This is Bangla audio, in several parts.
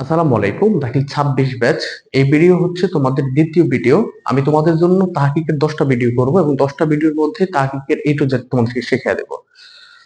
আসসালামু আলাইকুম, দাখিল ছাব্বিশ ব্যাচ। এই ভিডিও হচ্ছে তোমাদের দ্বিতীয় ভিডিও। আমি তোমাদের জন্য তাহকিকের দশটা ভিডিও করব এবং দশটা ভিডিওর মধ্যে তাহকিকের এ টু জেড তোমাদেরকে শেখা দেব।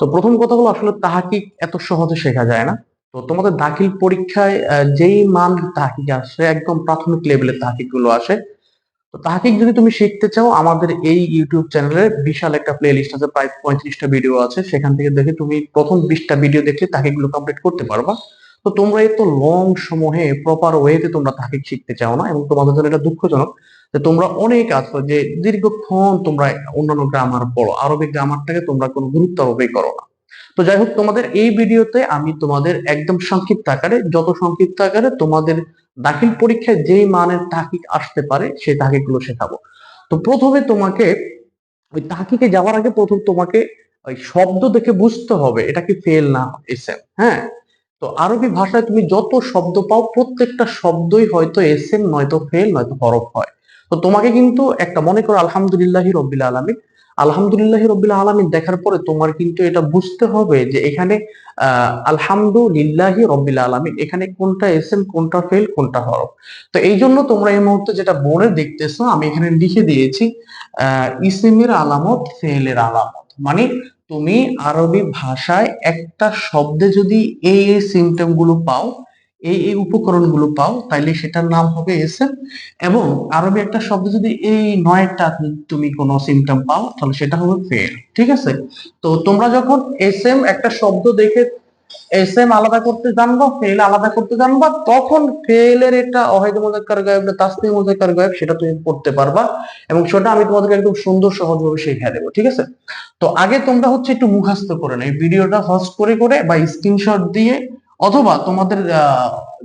তো প্রথম কথা হলো, আসলে তাহাকিক এত সহজে শেখা যায় না। তো তোমাদের দাখিল পরীক্ষায় যেই মান তাহাকিক আসে, একদম প্রাথমিক লেভেলের তাহাকিকগুলো আসে। তো তাহাকিক যদি তুমি শিখতে চাও, আমাদের এই ইউটিউব চ্যানেলে বিশাল একটা প্লে লিস্ট আছে, প্রায় পঁয়ত্রিশটা ভিডিও আছে। সেখান থেকে দেখে তুমি প্রথম বিশটা ভিডিও দেখলে তাহাকিকগুলো কমপ্লিট করতে পারবা। তো তোমরা এত লং সময়ে প্রপার ওয়েতে তোমরা তাহাকিক শিখতে চাও না এবং তোমাদের জন্য এটা দুঃখজনক যে তোমরা অনেক আছো যে দীর্ঘক্ষণ তোমরা অন্যান্য গ্রামার পড়ো, আরবিক গ্রামারটাকে তোমরা কোনো গুরুত্ব আরোপই করো না। তো যাই হোক, তোমাদের এই ভিডিওতে আমি তোমাদের একদম সংক্ষিপ্ত আকারে, যত সংক্ষিপ্ত আকারে তোমাদের দাখিল পরীক্ষায় যেই মানের তাহকিক আসতে পারে, সেই তাহকিকগুলো শেখাবো। তো প্রথমে তোমাকে ওই তাহকিকে যাওয়ার আগে প্রথম তোমাকে ওই শব্দ দেখে বুঝতে হবে, এটা কি ফেল না এসএম হ্যাঁ? তো আরবি ভাষায় তুমি যত শব্দ পাও, প্রত্যেকটা শব্দই হয়তো এসএম নয়তো ফেল, নয়তো হরফ হয়। তো তোমাকে কিন্তু একটা মনে করো, আলহামদুলিল্লাহ রব্বিল আলামিন। আলহামদুলিল্লাহ রব্বিল আলামিন দেখার পরে তোমার কিন্তু এটা বুঝতে হবে যে এখানে, আহ, আলহামদুলিল্লাহি রব্বিল আলামিন, এখানে কোনটা এসএম কোনটা ফেল, কোনটা হরফ। তো এই জন্য তোমরা এই মুহূর্তে যেটা বোর্ডে দেখতেছো, আমি এখানে লিখে দিয়েছি, আহ, ইসিমের আলামত, ফেলের আলামত। মানে তুমি আরবি ভাষায় একটা শব্দে যদি এই এই সিমটমগুলো পাও, এই এই উপকরণগুলো পাও, তাইলে সেটার নাম হবে এসএম এবং আরবি একটা শব্দ যদি এই নয়টা তুমি কোনো সিমটম পাও, তাহলে সেটা হবে ফেল, ঠিক আছে? তো তোমরা যখন এসএম একটা শব্দ দেখে এসএম আলাদা করতে জানবা ফেল আলাদা করতে জানবা, তখন ফেলের এটা অহেদ মোজাক্কার গায়েব না তাসমি মোজাক্কার গায়েব সেটা তুমি পড়তে পারবা এবং সেটা আমি তোমাদেরকে একদম সুন্দর সহজভাবে শিখিয়ে দেবো, ঠিক আছে? তো আগে তোমরা হচ্ছে একটু মুখাস্ত করে নাও, এই ভিডিওটা হজ করে করে বা স্ক্রিনশট দিয়ে অথবা তোমাদের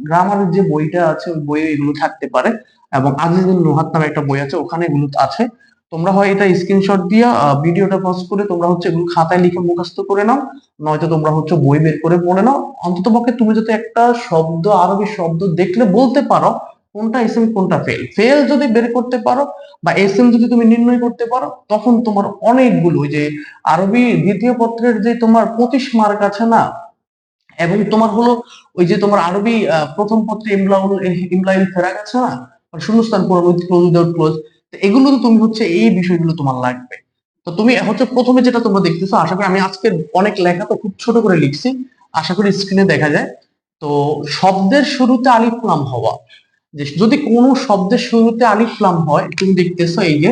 গ্রামারের যে বইটা আছে, ওই বইয়ে এগুলো থাকতে পারে এবং আজিজুল নুহাত নামে একটা বই আছে, ওখানে এগুলো আছে। তোমরা হয় এটা স্ক্রিনশট দিয়ে ভিডিওটা পজ করে তোমরা হচ্ছে এগুলো খাতায় লিখে মুখস্থ করে নাও, নয়তো তোমরা হচ্ছে বই বের করে পড়ে নাও। অন্তত পক্ষে তুমি যদি একটা শব্দ, আরবি শব্দ দেখলে বলতে পারো, কোনটা এসএম কোনটা ফেল ফেল যদি বের করতে পারো বা এসএম যদি তুমি নির্ণয় করতে পারো, তখন তোমার অনেকগুলো ওই যে আরবি দ্বিতীয় পত্রের যে তোমার পঁচিশ মার্ক আছে না, এবং তোমার হলো ওই যে তোমার আরবি প্রথম পত্রে ইমলাউল, ইমলাইল ফেরাক আছে না মানে শূন্যস্থান ক্লোজ উইদাউট ক্লোজ এগুলো তো তুমি হচ্ছে এই বিষয়গুলো তোমার লাগবে। তো তুমি হচ্ছে প্রথমে যেটা তোমরা দেখতেছো আশা করি আমি আজকে অনেক লেখা তো খুব ছোট করে লিখছি আশা করি স্ক্রিনে দেখা যায়। তো শব্দের শুরুতে আলিফলাম হওয়া। যে যদি কোনো শব্দের শুরুতে আলিফ লাম হয় তুমি দেখতেছো এই যে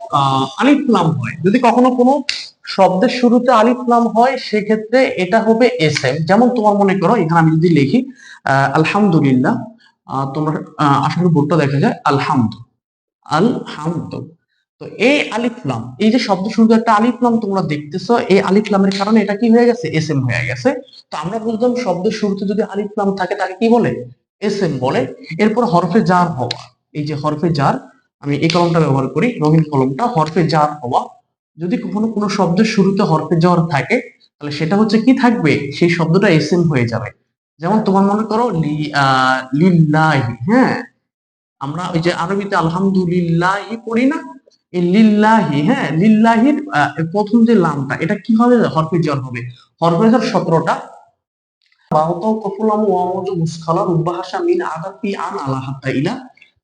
আহ, আলিফ লাম হয়। যদি কখনো কোনো শব্দের শুরুতে আলিফ লাম হয় সেক্ষেত্রে এটা হবে এস এম। যেমন তোমার মনে করো এখানে আমি যদি লিখি আহ, আলহামদুলিল্লাহ তোমার আহ, আশা করি বোর্ডটা দেখা যায় আলহামদু। আলহামদু তো এই আলিফলাম এই যে শব্দ শুরুতে একটা আলিফলাম তোমরা দেখতেছো এই আলিফলামের কারণে এটা কি হয়ে গেছে? এস এম হয়ে গেছে। তো আমরা বুঝলাম শব্দের শুরুতে যদি আলিফলাম থাকে তাকে কি বলে? এস এম বলে। এরপর হরফে জার হওয়া এই যে হরফে জার আমি এই কলমটা ব্যবহার করি রঙিন কলমটা হরফে জার হওয়া। যদি কখনো কোনো শব্দের শুরুতে হরফে জ্বর থাকে তাহলে সেটা হচ্ছে কি থাকবে? সেই শব্দটা এস এম হয়ে যাবে। যেমন তোমার মনে করো লি আহ, লিল্লাহি হ্যাঁ? আমরা ওই যে আরবিতে আলহামদুলিল্লাহি পড়ি না? লিল্লাহি হ্যাঁ লিল্লাহির প্রথম যে লামটা, এটা কি হবে হরফে হবে? হরফে সতেরোটা।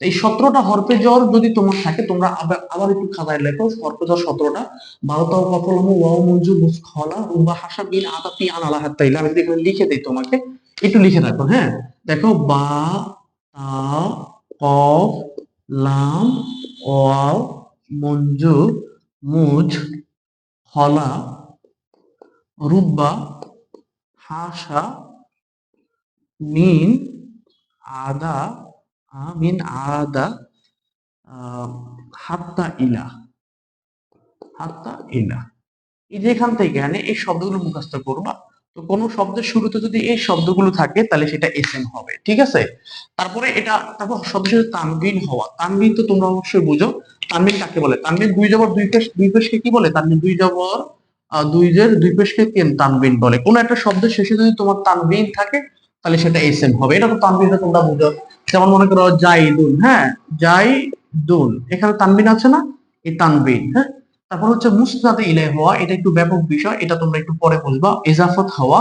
এই সতেরোটা হরফে জ্বর যদি তোমার থাকে, তোমরা আবার আবার একটু খাতায় লেখো, হরফে জ্বর সতেরোটা। বাহতাও কফুলাম ওয়ামজ মুসখালা রুব্বাহাসা মিন আদাপি আন আলা ইলা আমি লিখে দিই তোমাকে, একটু লিখে রাখো হ্যাঁ। দেখো, বা, তা লাম, ওয়াও, মঞ্জু, মুজ, হলা, রুব্বা, হাসা, মিন, আদা, আমিন, আদা হাত্তা ইলা হাত্তা ইলা। এই যে এখান থেকে মানে এই শব্দগুলো মুখস্থ করবা। তো কোন শব্দের শুরুতে যদি এই শব্দগুলো থাকে, তাহলে সেটা এসএম হবে, ঠিক আছে? তারপরে এটা, তারপর শব্দের তানবিন হওয়া। তানবিন তো তোমরা অবশ্যই বুঝো। তানবিন কাকে বলে? তানবিন দুই জবর দুই পেশ, দুই পেশকে কি বলে? তানবিন দুই জবর দুই জের দুই পেশকে তানবিন বলে। কোন একটা শব্দের শেষে যদি তোমার তানবিন থাকে, তাহলে সেটা এসএম হবে। এটা তো তানবিনটা তোমরা বুঝো। যেমন মনে করো, জাইদুন হ্যাঁ? জাইদুন। এখানে তানবিন আছে না? এই তানবিন হ্যাঁ? তারপর হচ্ছে মুসনাদে ইলাই হওয়া, এটা একটু ব্যাপক বিষয়, এটা তোমরা একটু পরে বলবা। এজাফত হওয়া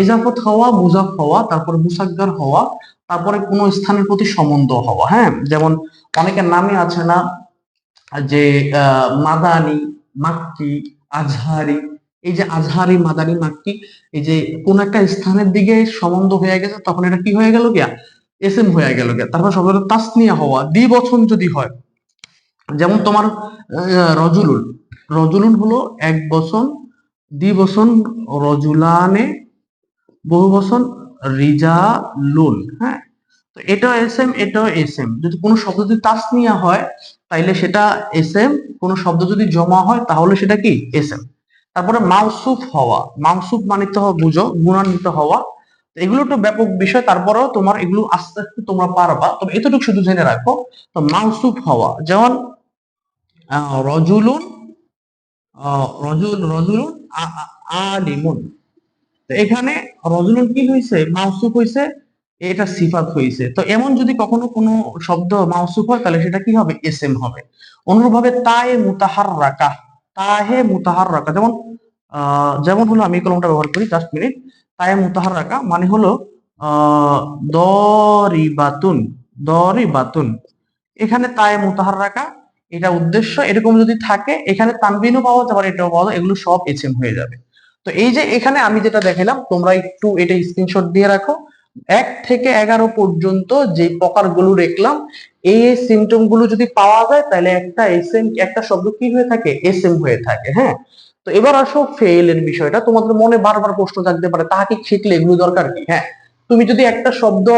এজাফত হওয়া, মুজাফ হওয়া, তারপর মুসাগ্গার হওয়া, তারপরে কোন স্থানের প্রতি সম্বন্ধ হওয়া হ্যাঁ? যেমন অনেকের নামে আছে না, যে মাদানি, মাক্কি, আজহারি, এই যে আজহারি, মাদানি, মাক্কি, এই যে কোন একটা স্থানের দিকে সম্বন্ধ হয়ে গেছে, তখন এটা কি হয়ে গেল গিয়া? এস এম হয়ে গেল গিয়া। তারপর শব্দটা তাসনিয়া হওয়া দ্বিবচন যদি হয় যেমন তোমার রজুলুন রজুলুন হলো এক বচন দ্বিবচন রজুলানে, বহু বচন রিজালুন হ্যাঁ? তো এটাও এস এম এটাও এস এম যদি কোনো শব্দ যদি তাসনিয়া হয়, তাইলে সেটা এস এম কোনো শব্দ যদি জমা হয়, তাহলে সেটা কি? এস এম তারপরে মাউসুফ হওয়া, মাউসুফ মানে তো বুঝো, গুণান্বিত হওয়া। এগুলো তো ব্যাপক বিষয়, তারপরেও তোমার এগুলো আস্তে আস্তে তোমরা পারবা। তবে এতটুকু শুধু জেনে রাখো, তো মাউসুফ হওয়া, যেমন রজুলুন রজুলুন তো এখানে রজুলুন কি হয়েছে মাউসুফ হয়েছে এটা সিফাত হয়েছে তো এমন যদি কখনো কোনো শব্দ মাউসুফ হয়, তাহলে সেটা কি হবে? এস এম হবে। অনুরূপভাবে তায়ে মুতাহার রাকা তাহে মুতাহার রাকা যেমন যেমন হলো আমি কলমটা ব্যবহার করি জাস্ট মিনিট তায়ে মুতাহার রাকা মানে হলো আহ দরিবাতুন দরিবাতুন। এখানে তায়ে মুতাহার রাকা এটা উদ্দেশ্য, এরকম যদি থাকে, এখানে তানবিনও পাওয়া যাবে আর এটাও পাওয়া, এগুলো সব এসএম হয়ে যাবে। তো এই যে এখানে আমি যেটা দেখালাম, তোমরা একটু এটা স্ক্রিনশট দিয়ে রাখো। এক থেকে এগারো পর্যন্ত যে প্রকারগুলো দেখলাম, এই সিমটমগুলো যদি পাওয়া যায়, তাহলে একটা এসএম একটা শব্দ কি হয়ে থাকে? এসএম হয়ে থাকে হ্যাঁ? তো এবার আসো ফেল এর বিষয়টা। তোমাদের মনে বারবার প্রশ্ন থাকতে পারে তাহাকে শিখলে এগুলো দরকার কি? হ্যাঁ? তুমি যদি একটা শব্দ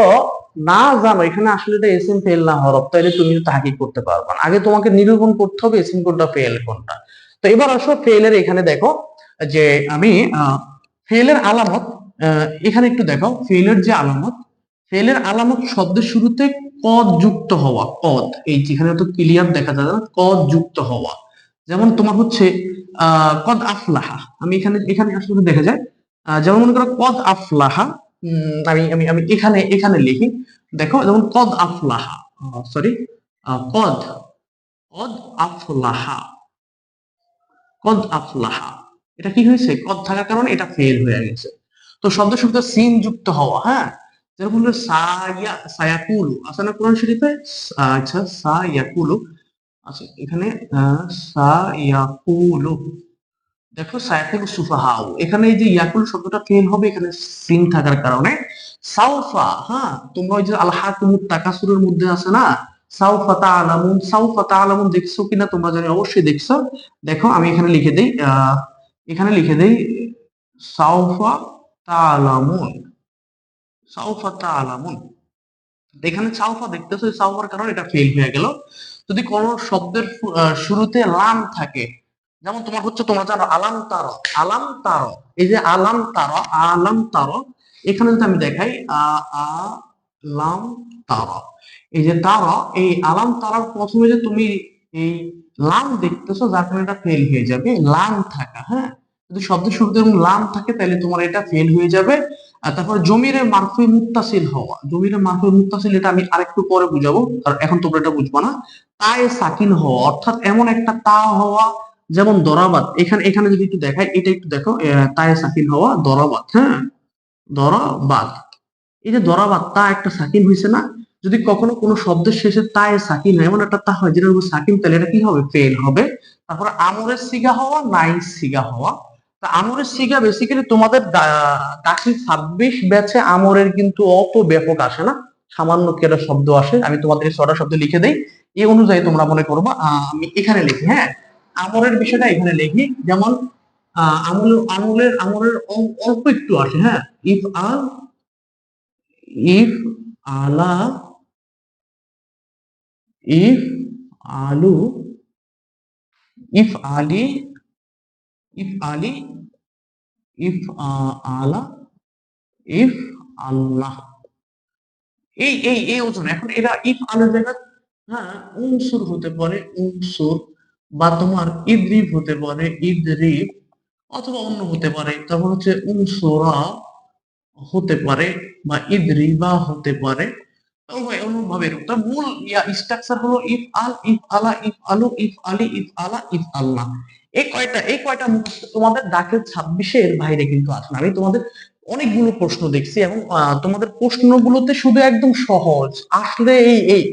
না জানো, এখানে আসলে এটা এসএম ফেল না হরফ তাহলে তুমি তাহাকি করতে পারবে না। আগে তোমাকে নিরূপণ করতে হবে এসএম কোনটা ফেল কোনটা। তো এবার আসো ফেলের এখানে দেখো যে আমি ফেলের আলামত এখানে একটু দেখো ফেলের যে আলামত ফেলের আলামত শব্দের শুরুতে কদ যুক্ত হওয়া কদ এই যেখানে তো ক্লিয়ার দেখা যায় না কদ যুক্ত হওয়া। যেমন তোমার হচ্ছে কদ আফলাহা আমি এখানে এখানে আসলে দেখা যায় যেমন মনে করো কদ আফলাহা আমি আমি আমি এখানে এখানে লিখি। দেখো, যেমন কদ আফলাহা সরি কদ কদ আফলাহা কদ আফলাহা। এটা কি হয়েছে? কদ থাকার কারণে এটা ফেল হয়ে গেছে। তো শব্দ শব্দ সিন যুক্ত হওয়া হ্যাঁ? যেরকম হলো সায়া, সায়াকুলু। আছে না কোরআন শরীফে? আচ্ছা সায়াকুলু। আচ্ছা এখানে সায়াকুলু। দেখো সায়াকুল সুফাহাউ এখানে এই যে ইয়াকুল শব্দটা ফেল হবে, এখানে সিন থাকার কারণে। সাউফা হ্যাঁ তোমরা ওই যে আল হাকুমুত তাকাসুরের মধ্যে আছে না? সাউফা তাআলামুন সাউফা তাআলামুন দেখছ কিনা তোমরা জানি, অবশ্যই দেখছ। দেখো, আমি এখানে লিখে দেই এখানে লিখে দেই, সাউফা তাআলামুন। সাউফা তাআলামুন। এখানে সাউফা দেখতেছো সাউফার কারণে এটা ফেল হয়ে গেল। যদি কোন শব্দের শুরুতে লাম থাকে যেমন তোমার হচ্ছে তোমরা জানো আলাম তার আলাম তার এই যে আলাম তার আলাম তার এখানে যদি আমি দেখাই আলাম তার। এই যে তার, এই আলাম তারার প্রথমে যে তুমি এই লাম দেখতেছো, যার কারণে এটা ফেল হয়ে যাবে লাম থাকা হ্যাঁ? যদি শব্দের শুরুতে এবং লাম থাকে, তাহলে তোমার এটা ফেল হয়ে যাবে। আর তারপর জমিরে মারফুই মুত্তাসিল হওয়া জমিরে মারফুই মুত্তাসিল, এটা আমি আরেকটু পরে বুঝাবো, কারণ এখন তোমরা এটা বুঝব না। তায়ে সাকিন হওয়া, অর্থাৎ এমন একটা তা হওয়া যেমন দরাবাদ, এখানে এখানে যদি একটু দেখাই, এটা একটু দেখো তায়ে সাকিন হওয়া দরাবাদ হ্যাঁ? দরাবাদ। এই যে দরাবাদ, তা একটা সাকিন হয়েছে না? যদি কখনো কোনো শব্দের শেষে তায়ে সাকিন হয়, এমন একটা তা হয় যেটা সাকিন, তাহলে এটা কি হবে? ফেল হবে। তারপর আমরের সিগা হওয়া, নাই সিগা হওয়া। তা আমরের সিগা বেসিক্যালি তোমাদের কাছে ছাব্বিশ ব্যাচে আমরের কিন্তু অত ব্যাপক আসে না। সামান্য কেটা শব্দ আসে, আমি তোমাদের ছটা শব্দ লিখে দেই। এই অনুযায়ী তোমরা মনে করবা আমি এখানে লিখি হ্যাঁ? আমরের বিষয়টা এখানে লিখি। যেমন আমল, আমলের আমলের অল- অল্প একটু আসে হ্যাঁ? ইফ আল ইফ আলা, ইফ আলু, ইফ আলি ইফ আলি, ইফ আলা, ইফ আল্লাহ। এই এই এই ওজন এখন এরা ইফ আলের জায়গায় হ্যাঁ উনসুর হতে পারে, উনসুর। বা তোমার ইদ্রিব হতে পারে, ইদ্রিব অথবা অন্য হতে পারে। তারপর হচ্ছে উনসুরা হতে পারে বা ইদ্রিবা হতে পারে। স্ট্রাকচার হলো ইফ আল, ইফ আলা, ইফ আলু, ইফ ইফ আলা, ইফ আল্লাহ। এই কয়টা এই কয়টা তোমাদের দাখিল ছাব্বিশের বাইরে কিন্তু আসে আমি তোমাদের অনেকগুলো প্রশ্ন দেখছি এবং তোমাদের প্রশ্নগুলোতে শুধু একদম সহজ। আসলে এই এই,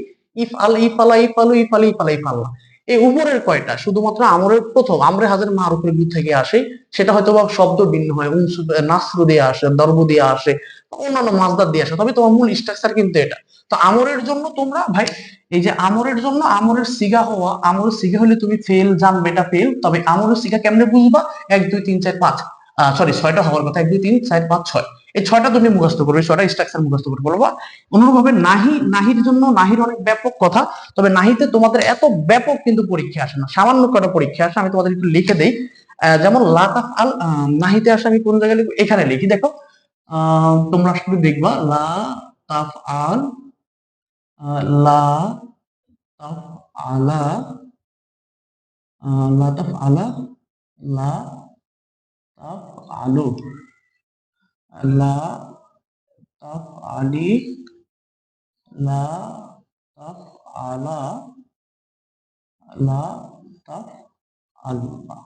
ইফ আল, ইফ আলা, ইফ আলু, ইফ আলি, ইফ আলা, ইফ আল্লাহ। এই উপরের কয়টা? শুধুমাত্র আমরের প্রথম, আমরে হাজার মারুফের গুণ থেকে আসে, সেটা হয়তো বা শব্দ ভিন্ন হয় নাসরু দিয়ে আসে দর্ব দিয়ে আসে অন্যান্য মাজদার দিয়ে আসে, তবে তোমার মূল স্ট্রাকচার কিন্তু এটা। তো আমরের জন্য তোমরা, ভাই, এই যে আমরের জন্য আমরের সিগা হওয়া, আমরের সিগা হলে তুমি ফেল জানবে বেটা ফেল তবে আমরের সিগা কেমনে বুঝবা? এক, দুই, তিন, চার, পাঁচ সরি ছয়টা হওয়ার কথা, এক, দুই, তিন, চার, পাঁচ, ছয়। এই ছয়টা তুমি মুখস্থ করবে ছয়টা স্ট্রাকচার মুখস্থ করে বলবা অনুরূপভাবে নাহি, নাহির জন্য নাহির অনেক ব্যাপক কথা, তবে নাহিতে তোমাদের এত ব্যাপক কিন্তু পরীক্ষা আসে না, সামান্য কটা পরীক্ষা আসে, আমি তোমাদের একটু লিখে দেই। যেমন লাতাফ আল নাহিতে আসে, আমি কোন জায়গায় এখানে লিখি, দেখো। তোমরা শুধু দেখবা লা তাফ আল লা তাফ আলা লা তাফ আলা লা তাফ আলু। লা তাফ আলি লা তাফ আলা লা তাফ আল্লাহ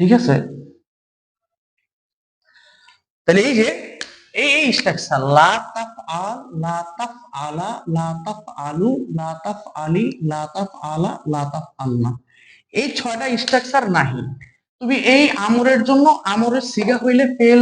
ঠিক আছে তাহলে এই যে এই এই স্ট্রাকচার লা তাফ আল লা তাফ আলা লা তাফ আলু লা তাফ আলি লা তাফ আলা লা তাফ আল্লাহ এই ছয়টা স্ট্রাকচার নাহি তুমি এই আমরের জন্য আমরের সিগা হইলে ফেল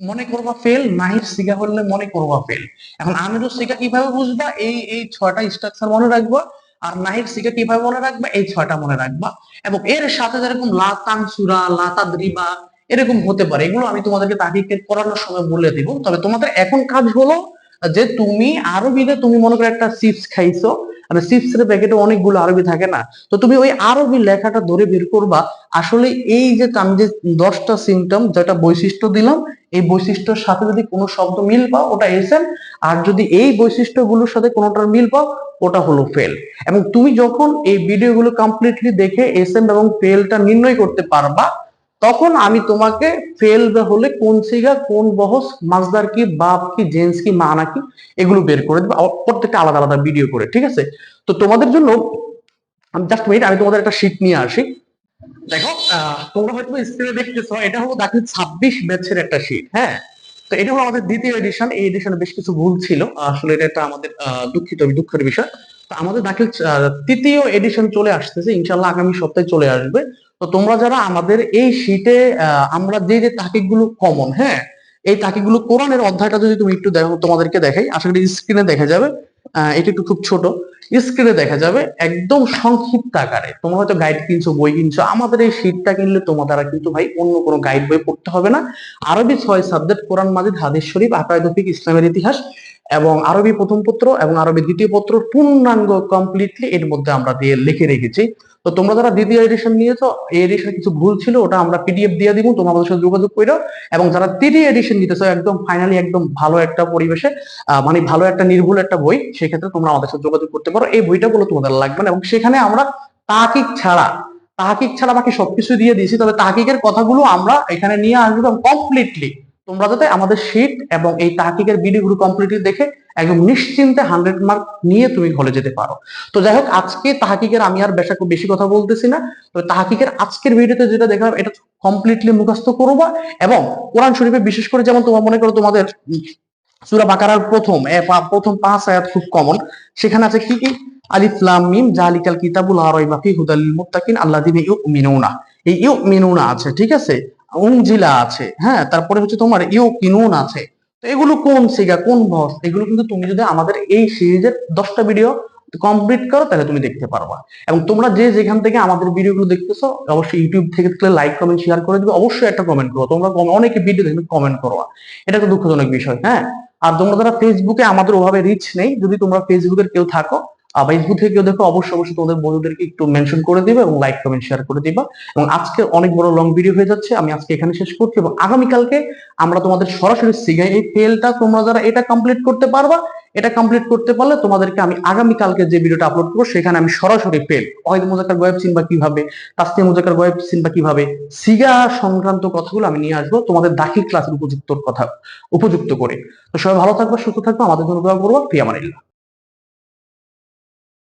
মনে করবা ফেল নাহির সিগা হইলে মনে করবা ফেল এখন আমিরও সিগা কীভাবে বুঝবা? এই এই ছয়টা স্ট্রাকচার মনে রাখবা আর নাহির সিগা কীভাবে মনে রাখবা? এই ছয়টা মনে রাখবা। এবং এর সাথে যেরকম লা তানসুরা লা তাদরিবা এরকম হতে পারে। এগুলো আমি তোমাদেরকে তাকিকে করানোর সময় বলে দিব। তবে তোমাদের এখন কাজ হলো যে তুমি আরবিতে তুমি মনে করো একটা চিপস খাইছো। মানে চিপসের প্যাকেটে অনেকগুলো আরবি থাকে না? তো তুমি ওই আরবি লেখাটা ধরে বের করবা। আসলে এই যে আমি যে দশটা সিমটম যেটা বৈশিষ্ট্য দিলাম, এই বৈশিষ্ট্যের সাথে যদি কোনো শব্দ মিল পাও, ওটা এসেন। আর যদি এই বৈশিষ্ট্যগুলোর সাথে কোনোটার মিল পাও, ওটা হলো ফেল এবং তুমি যখন এই ভিডিওগুলো কমপ্লিটলি দেখে এস এম এবং ফেলটা নির্ণয় করতে পারবা তখন আমি তোমাকে ফেল হলে কোন সিগা, কোন বহস মাজদার কি, বাপ কি জেন্স কি মানা কি, এগুলো বের করে দেবো। প্রত্যেকটা আলাদা আলাদা ভিডিও করে, ঠিক আছে? তো তোমাদের জন্য জাস্ট মিনিট আমি তোমাদের একটা শীট নিয়ে আসি। দেখো তোমরা হয়তো স্ক্রিনে দেখতেছো, এটা হলো দাখিল ছাব্বিশ ব্যাচের একটা শীট হ্যাঁ? তো এটা হলো আমাদের দ্বিতীয় এডিশন এই এডিশনে বেশ কিছু ভুল ছিল। আসলে এটা একটা আমাদের দুঃখিত, দুঃখের বিষয়। আমাদের দাখিল তৃতীয় এডিশন চলে আসতেছে ইনশাল্লাহ আগামী সপ্তাহে চলে আসবে। তো তোমরা যারা আমাদের এই শীটে আমরা যে যে তাকিকগুলো কমন হ্যাঁ এই তাকিকগুলো কোরআনের অধ্যায়টা যদি তুমি একটু দেখো, তোমাদেরকে দেখাই, আশা করি স্ক্রিনে দেখা যাবে। এটা একটু খুব ছোট। স্ক্রিনে দেখা যাবে একদম সংক্ষিপ্ত আকারে। তোমরা হয়তো গাইড কিনছো, বই কিনছো, আমাদের এই শীটটা কিনলে তোমার দ্বারা কিন্তু ভাই অন্য কোনো গাইড বই পড়তে হবে না। আরবি ছয় সাবজেক্ট কোরআন, মাজিদ, হাদিস শরীফ আকায়দফিক ইসলামের ইতিহাস। এবং আরবি প্রথম পত্র এবং আরবি দ্বিতীয় পত্র পূর্ণাঙ্গ কমপ্লিটলি এর মধ্যে আমরা দিয়ে লিখে রেখেছি। তো তোমরা যারা দ্বিতীয় এডিশন নিয়েছো, এই এডিশনে কিছু ভুল ছিল, ওটা আমরা পিডিএফ দিয়ে দিব, তোমরা আমাদের সাথে যোগাযোগ করো এবং যারা তৃতীয় এডিশন নিতেছো, একদম ফাইনালি একদম ভালো একটা পরিবেশে মানে ভালো একটা নির্ভুল একটা বই, সেক্ষেত্রে তোমরা আমাদের সাথে যোগাযোগ করতে পারো। এই বইটা বলে তোমাদের লাগবে না। এবং সেখানে আমরা তাকিক ছাড়া, তাহাকিক ছাড়া বাকি সবকিছু দিয়ে দিয়েছি। তবে তাহাকিকের কথাগুলো আমরা এখানে নিয়ে আসব কমপ্লিটলি তোমরা যাতে আমাদের শীট এবং এই তাহাকিকের ভিডিওগুলো কমপ্লিটলি দেখে একদম নিশ্চিন্তে হান্ড্রেড মার্ক নিয়ে তুমি হলে যেতে পারো। তো যাই হোক, আজকে তাহাকিকের আমি আর বেশা বেশি কথা বলতেছি না। তো তাহাকিকের আজকের ভিডিওতে যেটা দেখলাম, এটা কমপ্লিটলি মুখস্থ করবা এবং কোরআন শরীফে বিশেষ করে যেমন তোমার মনে করো তোমাদের সুরা বাকারার প্রথম প্রথম পাঁচ আয়াত খুব কমন সেখানে আছে কি কি? আলিফ, লাম, মিম জালিকাল কিতাবুল লা রাইবা ফি হুদাল মুত্তাকিন আল্লাযিনা ইউমিনুনা। এই ইউমিনুনা আছে, ঠিক আছে? উনজিলা আছে হ্যাঁ তারপরে হচ্ছে তোমার ইউকিনুন আছে। তো এগুলো কোন সিগা, কোন বস? এগুলো কিন্তু তুমি যদি আমাদের এই সিরিজের দশটা ভিডিও কমপ্লিট করো, তাহলে তুমি দেখতে পারবা। এবং তোমরা যে যেখান থেকে আমাদের ভিডিওগুলো দেখতেছো, অবশ্যই ইউটিউব থেকে লাইক কমেন্ট শেয়ার করে দিবে। অবশ্যই একটা কমেন্ট করো। তোমরা অনেকে ভিডিও দেখবে কমেন্ট করো এটা একটা দুঃখজনক বিষয় হ্যাঁ? আর তোমরা যারা ফেসবুকে আমাদের ওভাবে রিচ নেই, যদি তোমরা ফেসবুকের কেউ থাকো বা ফেসবুক থেকে দেখো, অবশ্যই অবশ্যই তোমাদের বন্ধুদেরকে একটু মেনশন করে দিবে এবং লাইক কমেন্ট শেয়ার করে দিবা। এবং আজকে অনেক বড় লং ভিডিও হয়ে যাচ্ছে, আমি আজকে এখানে শেষ করছি এবং আগামীকালকে আমরা তোমাদের সরাসরি সিগাই এই ফেলটা তোমরা যারা এটা কমপ্লিট করতে পারবা, এটা কমপ্লিট করতে পারলে তোমাদেরকে আমি আগামীকালকে যে ভিডিওটা আপলোড করব, সেখানে আমি সরাসরি ফেল অহেদ মোজাকার গয়েব চিনবা কীভাবে তাস্তি মোজাকার গয়েব চিনবা কীভাবে সিগা সংক্রান্ত কথাগুলো আমি নিয়ে আসব, তোমাদের দাখিল ক্লাসের উপযুক্ত কথা, উপযুক্ত করে। তো সবাই ভালো থাকবে, সুস্থ থাকবে, আমাদের জন্য দোয়া করব প্রিয়ামানিল্লাহ